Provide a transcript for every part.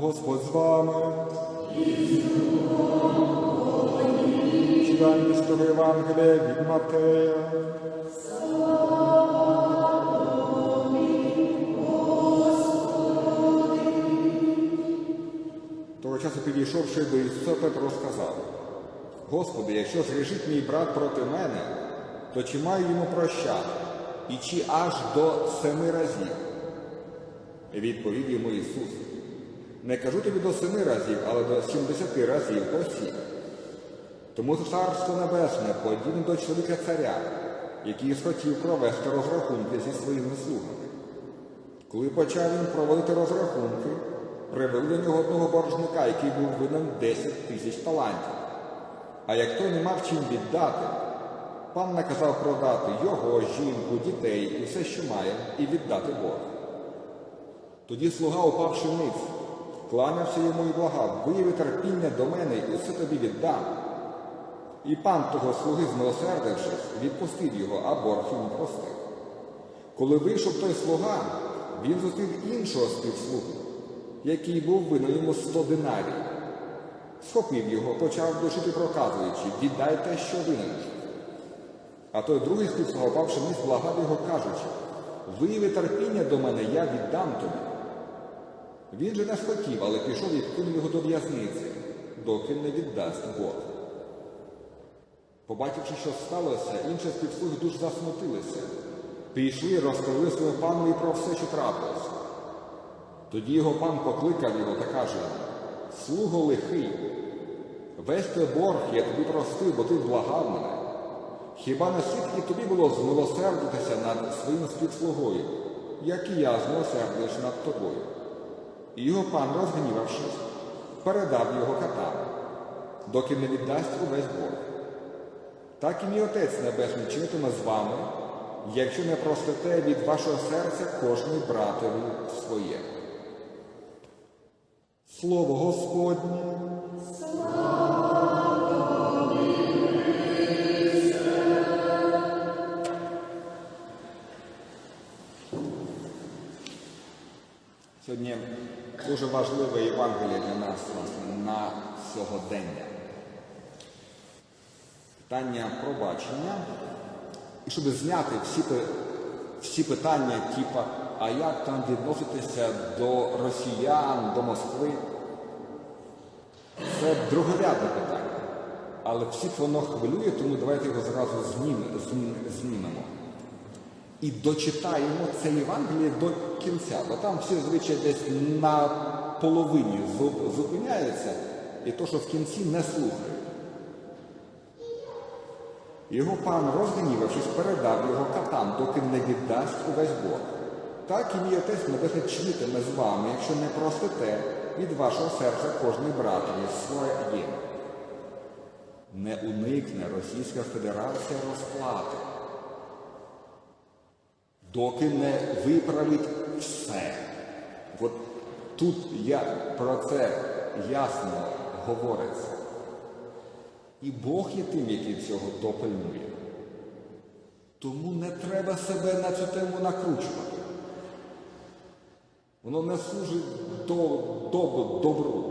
Господь з вами. Читання з того Євангелія від Матея. Того часу підійшовши до Ісуса, Петро сказав, Господи, якщо згрішить мій брат проти мене, то чи маю йому прощати, і чи аж до семи разів? Відповів йому Ісус, не кажу тобі до семи разів, але до сімдесяти разів по сім. Тому царство небесне подібне до чоловіка царя, який схотів провести розрахунки зі своїми слугами. Коли почав він проводити розрахунки, привели до нього одного боржника, який був винен 10 тисяч талантів. А як той не мав чим віддати, пан наказав продати його, жінку, дітей і все, що має, і віддати борг. Тоді слуга, упавши ниць, кланявся йому і благав, вияви терпіння до мене і все тобі віддам. І пан того слуги, змилосердившись, відпустив його, а борг йому простив. Коли вийшов той слуга, він зустрів іншого співслугу, який був винен йому сто динарій. Схопив його, почав душити, проказуючи, віддай те, що винен. А той другий співслуга, впавши вниз, благав його, кажучи, вияви терпіння до мене, я віддам тобі. Він же не схотів, але пішов і вкинув його до в'язниці, доки не віддасть борг. Побачивши, що сталося, інші співслуги дуже засмутилися. Пішли, розповіли своєму панові про все, що трапилося. Тоді його пан покликав його та каже, слуго лихий, весь той борг я тобі простив, бо ти благав мене. Хіба не і тобі було змилосердитися над своїм співслугою, як і я змилосердився над тобою? І його пан, розгнівавшись, передав його катам, доки не віддасть увесь борг. Так і мій Отець Небесний чинитиме з вами, якщо не простите від вашого серця кожний братові своє. Слово Господнє. Сьогодні дуже важливе Євангеліє для нас власне, на сьогодення. Питання пробачення. І щоб зняти всі, всі питання, типа, а як там відноситися до росіян, до Москви, це другорядне питання. Але всіх воно хвилює, тому давайте його зразу знім, знім, знімемо. І дочитаємо це Євангеліє до кінця, бо там всі звичай десь на половині зупиняються, і то, що в кінці не слухають. Його пан, розгнівавшись, передав його катам, доки не віддасть увесь борг. Так і мій отець небесний чинитиме з вами, якщо не простите від вашого серця кожний братові своє. Не уникне Російська Федерація розплати, доки не виправить все. От тут я про це ясно говориться. І Бог є тим, який цього допильнує. Тому не треба себе на цю тему накручувати. Воно не служить до, до, добру.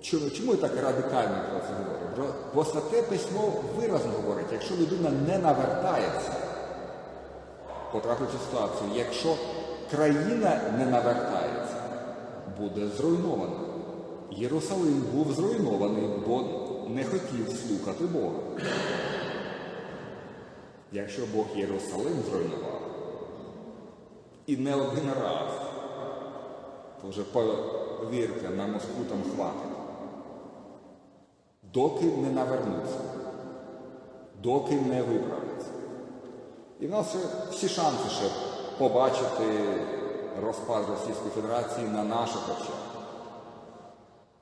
Чому, чому я так радикально про це говорю? Бо, святе письмо виразно говорить, якщо людина не навертається, потрапить у ситуацію, якщо країна не навертається, буде зруйнована. Єрусалим був зруйнований, бо не хотів слухати Бога. Якщо Бог Єрусалим зруйнував, і не один раз, то вже повірте, на Москву там хватить. Доки не навернуться, доки не виправляться. І в нас всі шанси ще побачити розпад Російської Федерації на наших очах.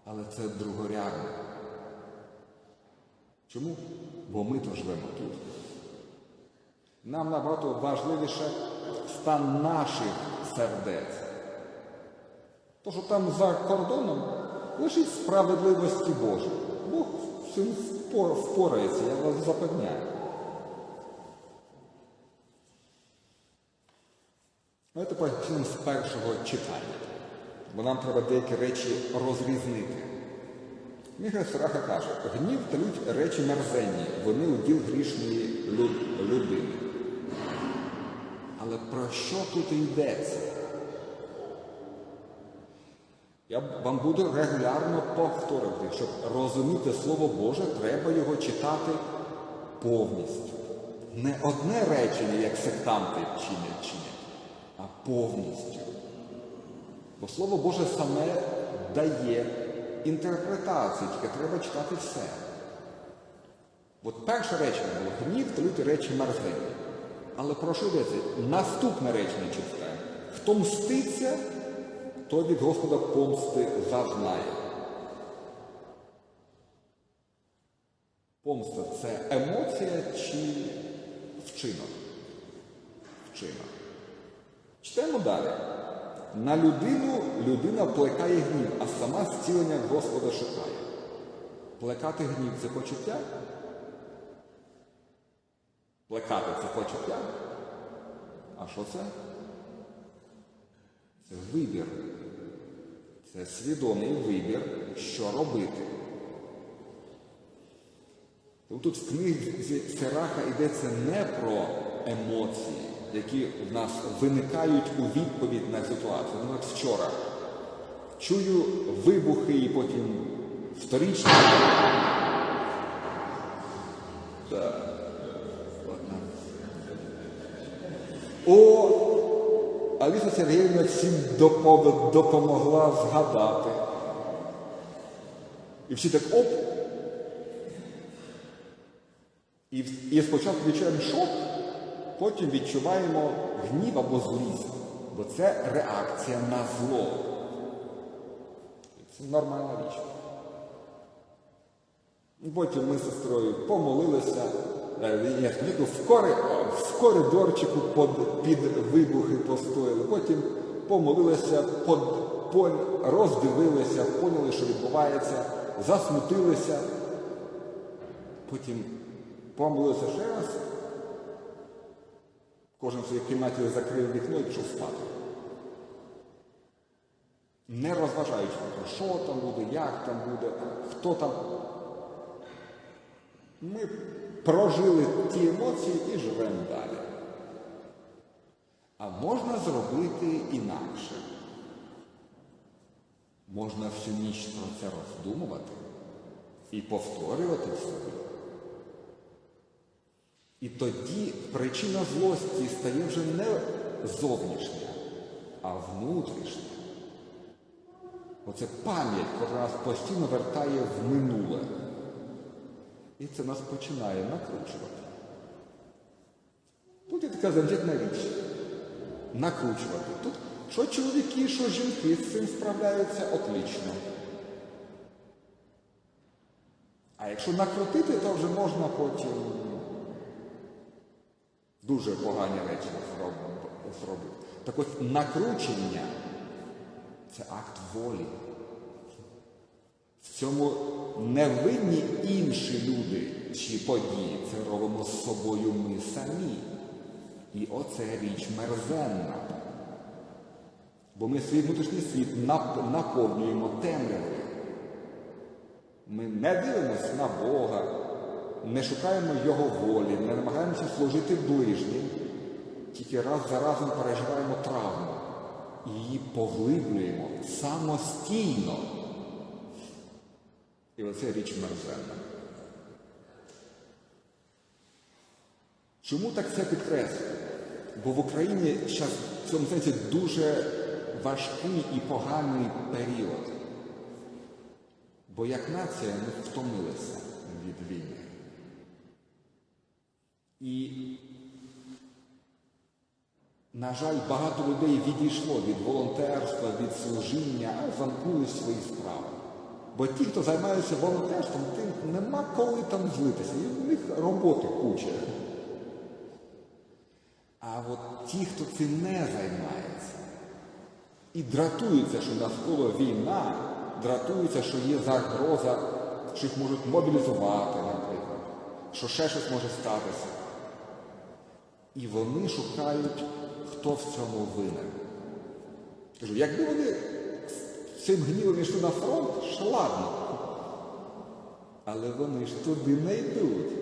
Але це другорядно. Чому? Бо ми то живемо тут. Нам набагато важливіше стан наших сердець. То, що там за кордоном лежить справедливості Божої. Бог впор- впорається, я вас запевняю. Давайте почнемо з першого читання. бо нам треба деякі речі розрізнити. Міха Сираха каже, гнів та речі мерзенні, вони уділ грішної лю- людини. Але про що тут йдеться? Я вам буду регулярно повторювати, щоб розуміти Слово Боже, треба його читати повністю. Не одне речення, як сектанти чинять чинять, повністю. Бо Слово Боже саме дає інтерпретацію, тільки треба читати все. От перше речення було гнів та речі мерзенні. Але про що йдеться? Наступне речення читаємо. Хто мститься, то від Господа помсти зазнає. Помста це емоція чи вчинок? Вчинок. Читаємо далі. На людину людина плекає гнів, а сама зцілення Господа шукає. Плекати гнів це почуття? Плекати це почуття? А що це? Це вибір. Це свідомий вибір, що робити. Тому Тут в книзі Сираха йдеться не про емоції, які в нас виникають у відповідь на ситуацію. Ну, от вчора. Чую вибухи і потім вторічні. О, Аліса Сергіївна всім допомогла згадати. І всі так оп. І, і спочатку відчуваємо шок, потім відчуваємо гнів або злість. Бо це реакція на зло. Це нормальна річ. Потім ми з сестрою помолилися, е, в, кори, в коридорчику під, вибухи постояли, потім помолилися, роздивилися, поняли, що відбувається, засмутилися, потім помолилися ще раз, кожен в своїй кімнаті закрив вікно і пішов спати. Не розважаючи про що там буде, як там буде, хто там. Ми прожили ті емоції і живемо далі. А можна зробити інакше. Можна всю ніч про це роздумувати і повторювати собі. І тоді причина злості стає вже не зовнішня, а внутрішня. Оце пам'ять, яка нас постійно вертає в минуле. І це нас починає накручувати. Тут є така замітна річ. Накручувати. Тут що чоловіки, що жінки з цим справляються отлично. А якщо накрутити, то вже можна потім дуже погані речі зроб- зробити. Так ось накручення це акт волі. В цьому не винні інші люди чи події. Це робимо з собою ми самі. І оце річ мерзенна. Бо ми свій внутрішній світ наповнюємо темрявою. Ми не дивимося на Бога, не шукаємо Його волі, не намагаємося служити ближнім, тільки раз за разом переживаємо травму і її поглиблюємо самостійно. І оце річ мерзенна. Чому так це підкреслюю? Бо в Україні зараз в цьому сенсі дуже важкий і поганий період. Бо як нація ми втомилися від війни. І, на жаль, багато людей відійшло від волонтерства, від служіння, а замкнули свої справи. Бо ті, хто займаються волонтерством, тим нема коли там злитися. І в них роботи куча. А от ті, хто цим не займається, і дратуються, що навколо війна, дратуються, що є загроза, що їх можуть мобілізувати, наприклад, що ще щось може статися. І вони шукають, хто в цьому винен. Кажу, якби вони цим гнівом йшли на фронт, що ладно. Але вони ж туди не йдуть.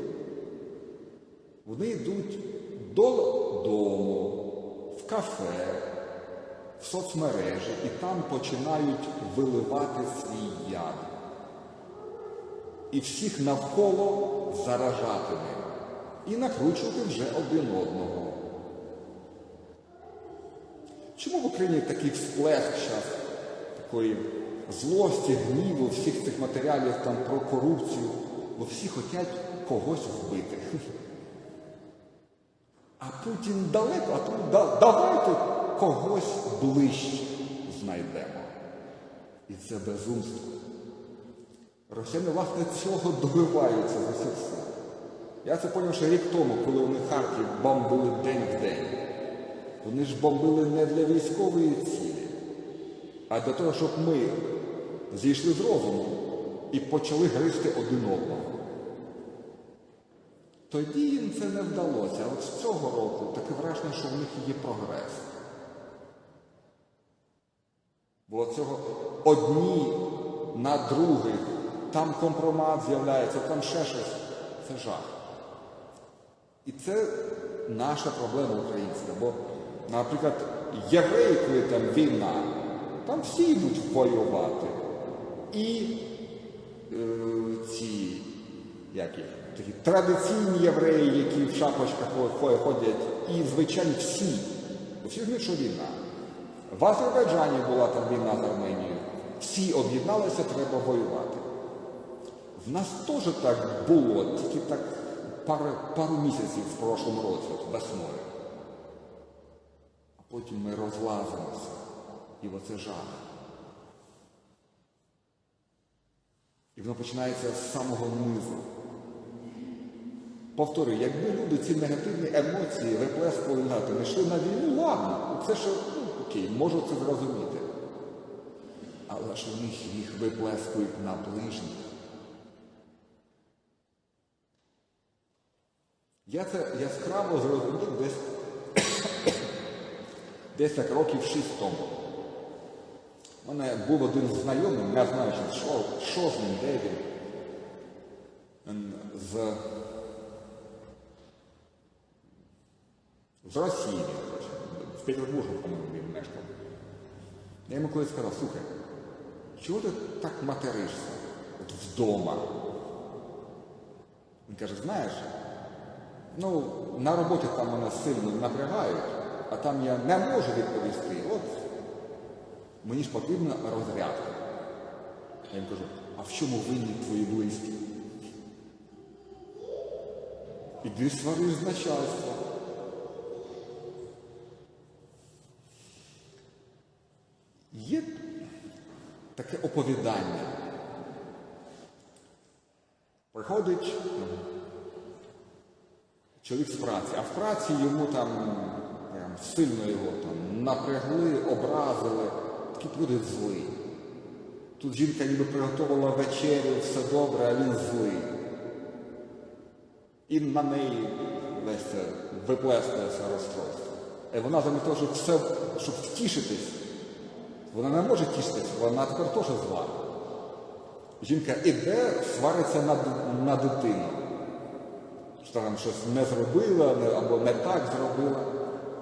Вони йдуть додому, в кафе, в соцмережі і там починають виливати свій яд. І всіх навколо заражати ним. І накручувати вже один одного. Чому в Україні такий всплеск зараз такої злості, гніву, всіх цих матеріалів там про корупцію, бо всі хочуть когось вбити. А Путін далеко, а тому да, давайте когось ближче знайдемо. І це безумство. Росіяни, власне, цього добиваються з усіх сил. Я це зрозумів ще рік тому, коли вони Харків бомбили день в день. Вони ж бомбили не для військової цілі, а для того, щоб ми зійшли з розуму і почали гризти один одного. Тоді їм це не вдалося. А от з цього року таке враження, що в них є прогрес. Бо цього одні на других, там компромат з'являється, там ще щось. Це жах. І це наша проблема українська. Бо, наприклад, євреї, коли там війна, там всі йдуть воювати. І е, ці як їх, такі традиційні євреї, які в шапочках хо- ходять, і звичайно всі. Всі знають, що війна. В Азербайджані була там війна з Арменією. Всі об'єдналися, треба воювати. В нас теж так було, тільки так пару, пару місяців в прошлому році, от весною. А потім ми розлазимося. І оце жах. І воно починається з самого низу. Повторюю, якби люди ці негативні емоції виплескували нати, не йшли на війну, ладно, це ще ну, окей, можу це зрозуміти. Але ж у них їх виплескують на ближніх. Я це яскраво зрозумів десь, десь так років шість тому. У мене був один знайомий, не знаю, що, що з ним, де він. З, з Росії, в Петербургу, по-моєму, він мешкав. Я йому колись сказав, слухай, чого ти так материшся от вдома? Він каже, знаєш, ну, на роботі там мене сильно напрягають, а там я не можу відповісти. От мені ж потрібна розрядка. Я їм кажу, а в чому винні твої близькі? Іди свариш з начальства. Є таке оповідання. Приходить чоловік з праці, а в праці йому там прям сильно його там напрягли, образили, такий приходить злий. Тут жінка ніби приготувала вечерю, все добре, а він злий. І на неї весь це виплескується розстройство. І вона замість того, щоб все, щоб втішитись, вона не може тішитись, вона тепер теж зла. Жінка іде, свариться на, на дитину. Що там щось не зробила або не так зробила.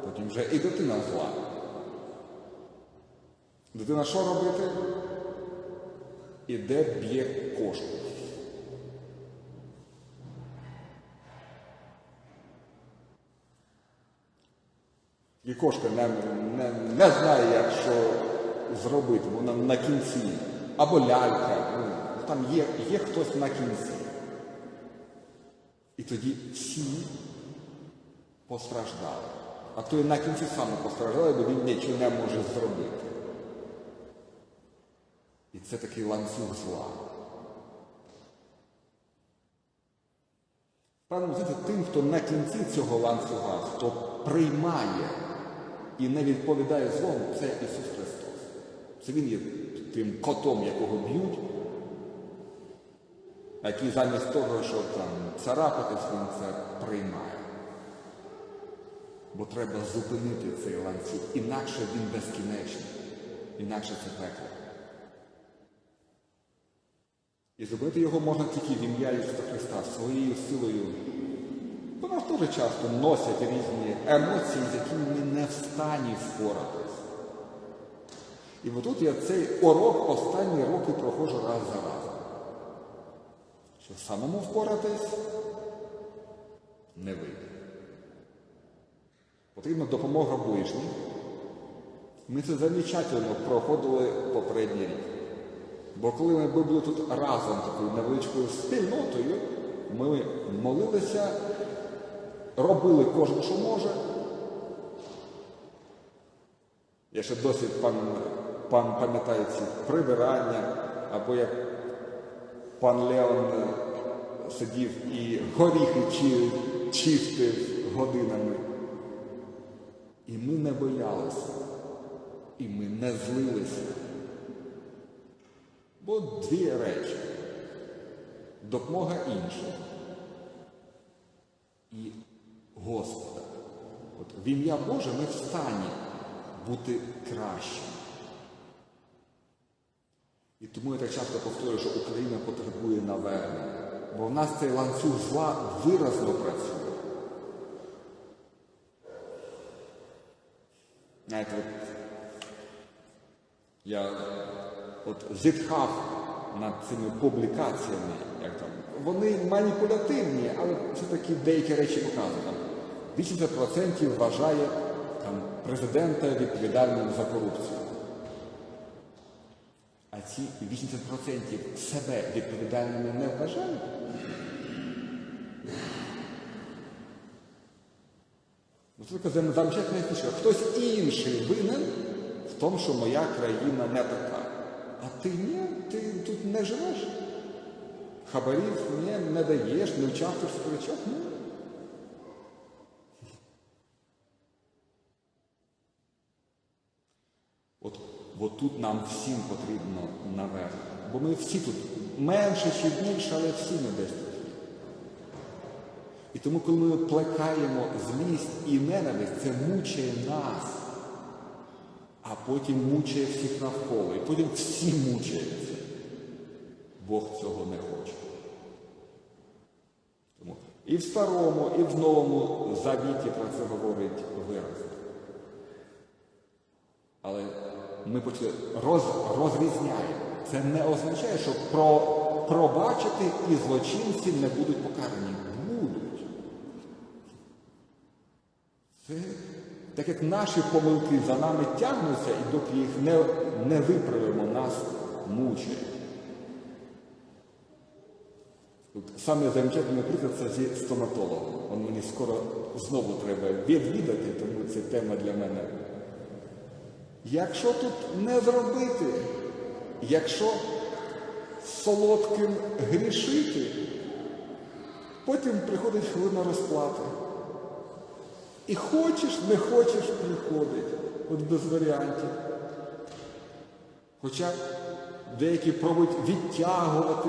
Потім вже і дитина зла. Дитина що робити? Іде б'є кошку. І кошка не, не, не знає, як що зробити, вона на кінці. Або лялька. Ну, там є, є хтось на кінці. І тоді всі постраждали. А той на кінці саме постраждали, бо він нічого не може зробити. І це такий ланцюг зла. Певно, знаєте, тим, хто на кінці цього ланцюга, хто приймає і не відповідає злому, це Ісус Христос. Це Він є тим котом, якого б'ють, який замість того, щоб там царапатись, він це приймає. Бо треба зупинити цей ланцюг, інакше він безкінечний, інакше це пекло. І зробити його можна тільки в ім'я Ісуса Христа своєю силою. Бо нас дуже часто носять різні емоції, з якими ми не в стані впоратись. І отут я цей урок останні роки проходжу раз за разом. Що самому впоратись не вийде. Потрібна допомога ближніх. Ми це замечательно проходили попередній рік. Бо коли ми були тут разом такою невеличкою спільнотою, ми молилися, робили кожен, що може. Я ще досі пан, пан ці прибирання, або як пан Леон е, сидів і горіхи чи, чистив годинами. І ми не боялися, і ми не злилися. Бо дві речі. Допомога іншим і Господа. От в ім'я Боже ми в стані бути кращим. Тому я так часто повторюю, що Україна потребує навернення, бо в нас цей ланцюг зла виразно працює. Знаєте, от я от зітхав над цими публікаціями, як там. Вони маніпулятивні, але все-таки деякі речі показують. 80% вважає там, президента відповідальним за корупцію. А 80% себе відповідальними не вважають. Ну, це така зам- замечательна фішка. Хтось інший винен в тому, що моя країна не така. А ти ні, ти тут не живеш. Хабарів ні, не даєш, не участвуєш в сперечах. Ні. От тут нам всім потрібно наверх. Бо ми всі тут менше чи більше, але всі ми десь тут. І тому, коли ми плекаємо злість і ненависть, це мучає нас, а потім мучає всіх навколо. І потім всі мучаються. Бог цього не хоче. Тому і в старому, і в новому завіті про це говорить виразно. Але ми почали роз, розрізняємо. Це не означає, що про, пробачити і злочинці не будуть покарані. Будуть. Це так як наші помилки за нами тягнуться, і доки їх не, не виправимо, нас мучать. От Саме замечательний приклад це зі стоматологом. Он мені скоро знову треба відвідати, тому це тема для мене. Якщо тут не зробити, якщо солодким грішити, потім приходить хвилина розплати. І хочеш, не хочеш, приходить, от без варіантів. Хоча деякі пробують відтягувати,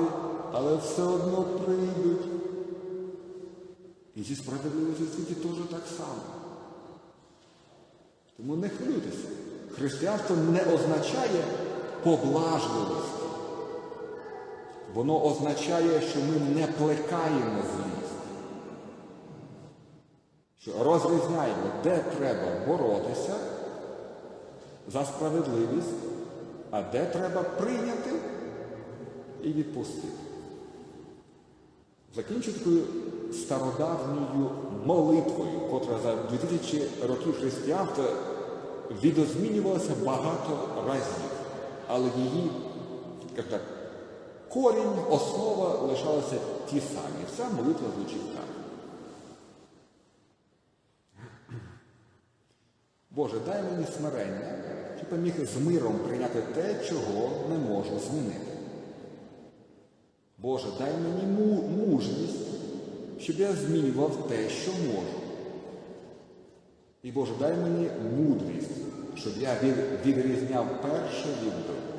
але все одно прийдуть. І зі справедливості світі теж так само. Тому не хвилюйтеся. Християнство не означає поблажливості. Воно означає, що ми не плекаємо злість. Розрізняємо, де треба боротися за справедливість, а де треба прийняти і відпустити. Закінчу такою стародавньою молитвою, котра за 2000 років християнства відозмінювалася багато разів, але її як так, корінь, основа лишалися ті самі. Вся молитва звучить так. Боже, дай мені смирення, щоб я міг з миром прийняти те, чого не можу змінити. Боже, дай мені мужність, щоб я змінював те, що можу. І Боже, дай мені мудрість, щоб я від- відрізняв перше від другого.